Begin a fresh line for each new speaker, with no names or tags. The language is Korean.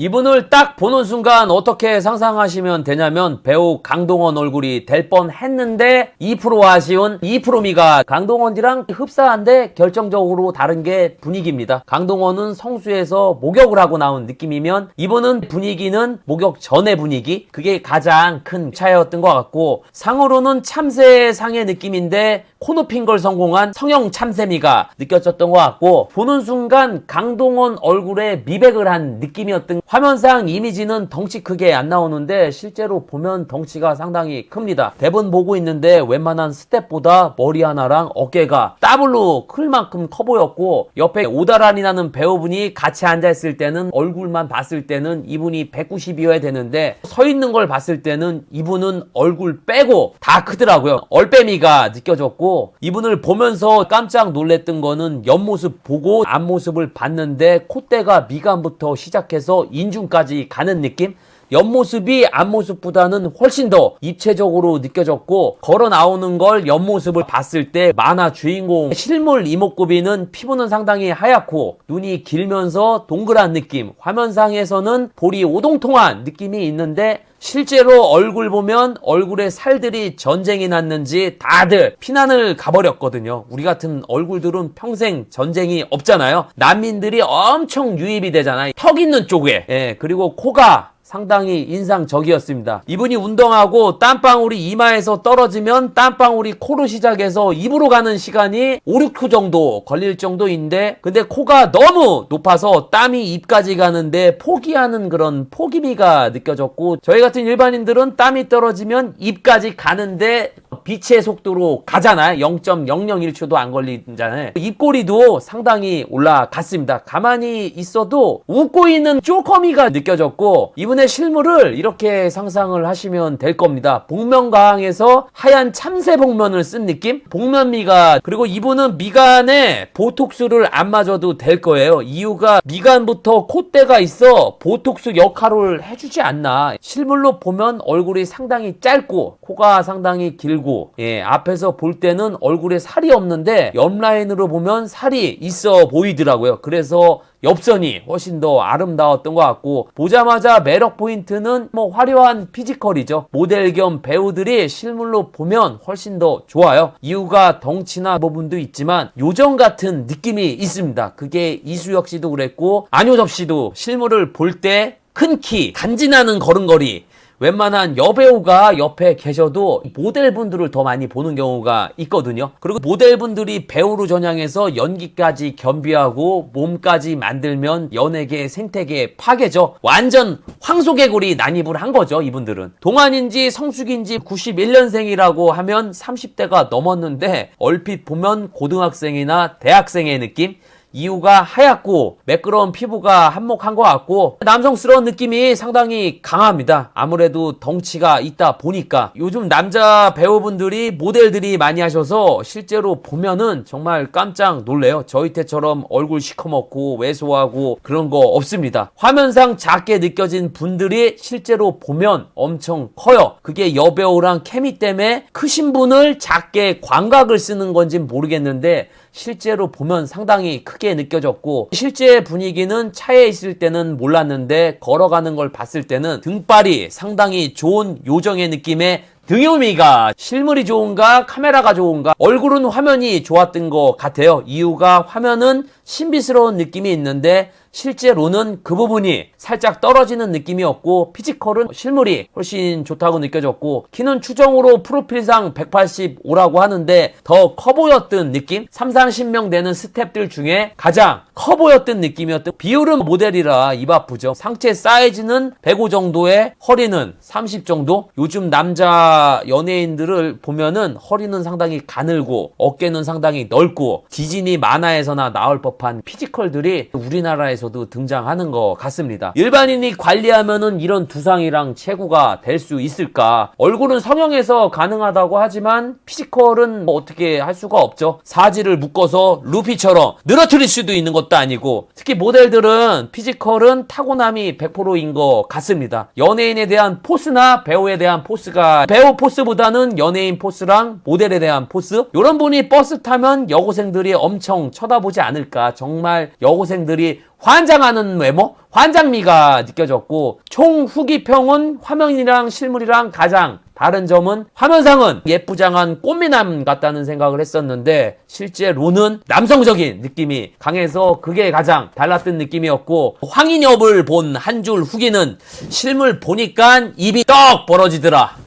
이분을 딱 보는 순간 어떻게 상상하시면 되냐면 배우 강동원 얼굴이 될 뻔 했는데 2% 아쉬운 2%미가 강동원이랑 흡사한데 결정적으로 다른 게 분위기입니다. 강동원은 성수에서 목욕을 하고 나온 느낌이면 이분은 분위기는 목욕 전의 분위기 그게 가장 큰 차이였던 것 같고 상으로는 참새 상의 느낌인데 코 높인 걸 성공한 성형 참새미가 느껴졌던 것 같고 보는 순간 강동원 얼굴에 미백을 한 느낌이었던 화면상 이미지는 덩치 크게 안 나오는데 실제로 보면 덩치가 상당히 큽니다. 대본 보고 있는데 웬만한 스텝보다 머리 하나랑 어깨가 더블로 클 만큼 커 보였고 옆에 오다란이 나는 배우분이 같이 앉아있을 때는 얼굴만 봤을 때는 이분이 190이어야 되는데 서 있는 걸 봤을 때는 이분은 얼굴 빼고 다 크더라고요. 얼빼미가 느껴졌고 이분을 보면서 깜짝 놀랬던 거는 옆모습 보고 앞모습을 봤는데 콧대가 미간부터 시작해서 인중까지 가는 느낌? 옆모습이 앞모습보다는 훨씬 더 입체적으로 느껴졌고 걸어 나오는 걸 옆모습을 봤을 때 만화 주인공 실물 이목구비는 피부는 상당히 하얗고 눈이 길면서 동그란 느낌 화면상에서는 볼이 오동통한 느낌이 있는데 실제로 얼굴 보면 얼굴에 살들이 전쟁이 났는지 다들 피난을 가버렸거든요. 우리 같은 얼굴들은 평생 전쟁이 없잖아요. 난민들이 엄청 유입이 되잖아요. 턱 있는 쪽에. 예, 그리고 코가 상당히 인상적이었습니다. 이분이 운동하고 땀방울이 이마에서 떨어지면 땀방울이 코로 시작해서 입으로 가는 시간이 5, 6초 정도 걸릴 정도인데 근데 코가 너무 높아서 땀이 입까지 가는데 포기하는 그런 포기미가 느껴졌고 저희 같은 일반인들은 땀이 떨어지면 입까지 가는데 빛의 속도로 가잖아요. 0.001초도 안 걸리잖아요. 입꼬리도 상당히 올라갔습니다. 가만히 있어도 웃고 있는 쪼커미가 느껴졌고 이분의 실물을 이렇게 상상을 하시면 될 겁니다. 복면가왕에서 하얀 참새 복면을 쓴 느낌? 복면미가 그리고 이분은 미간에 보톡스를 안 맞아도 될 거예요. 이유가 미간부터 콧대가 있어 보톡스 역할을 해주지 않나. 실물로 보면 얼굴이 상당히 짧고 코가 상당히 길고 예, 앞에서 볼 때는 얼굴에 살이 없는데 옆라인으로 보면 살이 있어 보이더라고요. 그래서 옆선이 훨씬 더 아름다웠던 것 같고 보자마자 매력 포인트는 뭐 화려한 피지컬이죠. 모델 겸 배우들이 실물로 보면 훨씬 더 좋아요. 이유가 덩치나 부분도 있지만 요정 같은 느낌이 있습니다. 그게 이수혁 씨도 그랬고 안효섭 씨도 실물을 볼 때 큰 키, 간지나는 걸음걸이 웬만한 여배우가 옆에 계셔도 모델분들을 더 많이 보는 경우가 있거든요. 그리고 모델분들이 배우로 전향해서 연기까지 겸비하고 몸까지 만들면 연예계 생태계 파괴죠. 완전 황소개구리 난입을 한 거죠, 이분들은. 동안인지 성숙인지 91년생이라고 하면 30대가 넘었는데 얼핏 보면 고등학생이나 대학생의 느낌? 이유가 하얗고 매끄러운 피부가 한몫한 것 같고 남성스러운 느낌이 상당히 강합니다. 아무래도 덩치가 있다 보니까 요즘 남자 배우분들이 모델들이 많이 하셔서 실제로 보면은 정말 깜짝 놀래요. 저희 때처럼 얼굴 시커멓고 왜소하고 그런 거 없습니다. 화면상 작게 느껴진 분들이 실제로 보면 엄청 커요. 그게 여배우랑 케미 때문에 크신 분을 작게 광각을 쓰는 건지 모르겠는데 실제로 보면 상당히 크게 느껴졌고 실제 분위기는 차에 있을 때는 몰랐는데 걸어가는 걸 봤을 때는 등발이 상당히 좋은 요정의 느낌의 등요미가 실물이 좋은가 카메라가 좋은가 얼굴은 화면이 좋았던 것 같아요. 이유가 화면은 신비스러운 느낌이 있는데 실제로는 그 부분이 살짝 떨어지는 느낌이었고 피지컬은 실물이 훨씬 좋다고 느껴졌고 키는 추정으로 프로필상 185라고 하는데 더 커 보였던 느낌? 3, 40명 되는 스탭들 중에 가장 커 보였던 느낌이었던 비율은 모델이라 입 아프죠 상체 사이즈는 105 정도에 허리는 30 정도 요즘 남자 연예인들을 보면은 허리는 상당히 가늘고 어깨는 상당히 넓고 디즈니 만화에서나 나올 법한 피지컬들이 우리나라에서 에서도 등장하는 것 같습니다. 일반인이 관리하면은 이런 두상이랑 체구가 될 수 있을까? 얼굴은 성형해서 가능하다고 하지만 피지컬은 뭐 어떻게 할 수가 없죠. 사지를 묶어서 루피처럼 늘어뜨릴 수도 있는 것도 아니고 특히 모델들은 피지컬은 타고남이 100%인 것 같습니다. 연예인에 대한 포스나 배우에 대한 포스가 배우 포스보다는 연예인 포스랑 모델에 대한 포스 이런 분이 버스 타면 여고생들이 엄청 쳐다보지 않을까 정말 여고생들이 환장하는 외모? 환장미가 느껴졌고 총 후기 평은 화면이랑 실물이랑 가장 다른 점은 화면상은 예쁘장한 꽃미남 같다는 생각을 했었는데 실제로는 남성적인 느낌이 강해서 그게 가장 달랐던 느낌이었고 황인엽을 본 한 줄 후기는 실물 보니까 입이 떡 벌어지더라